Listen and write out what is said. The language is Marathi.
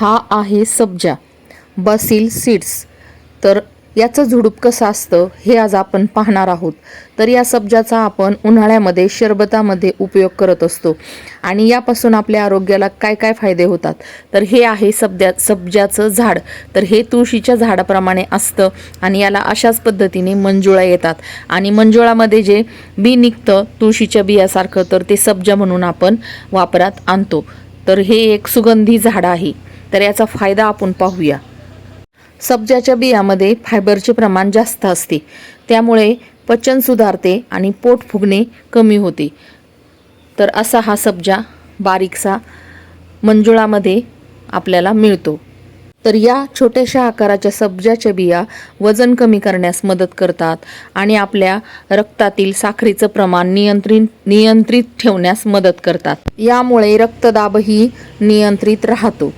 हा आहे सब्जा. Basil seeds. तर याचं झुडूप कसं असतं हे आज आपण पाहणार आहोत. तर या सब्जाचा आपण उन्हाळ्यामध्ये शरबतामध्ये उपयोग करत असतो. आणि यापासून आपल्या आरोग्याला काय काय फायदे होतात? तर हे आहे सब्जा सब्जाचं झाड. तर हे तुळशीच्या झाडाप्रमाणे असतं आणि याला अशाच पद्धतीने मंजुळा येतात. आणि मंजुळामध्ये जे बी निघतं तुळशीच्या बियासारखं तर ते सब्जा म्हणून आपण वापरात आणतो. तर हे एक सुगंधी झाड आहे. तर याचा फायदा आपण पाहूया. सब्जाच्या बियामध्ये फायबरचे प्रमाण जास्त असते. त्यामुळे पचन सुधारते आणि पोट फुगणे कमी होते. तर असा हा सब्जा बारीकसा मंजुळामध्ये आपल्याला मिळतो. तर या छोट्याशा आकाराच्या सब्जाच्या बिया वजन कमी करण्यास मदत करतात आणि आपल्या रक्तातील साखरेचं प्रमाण नियंत्रित नियंत्रित ठेवण्यास मदत करतात. यामुळे रक्तदाबही नियंत्रित राहतो.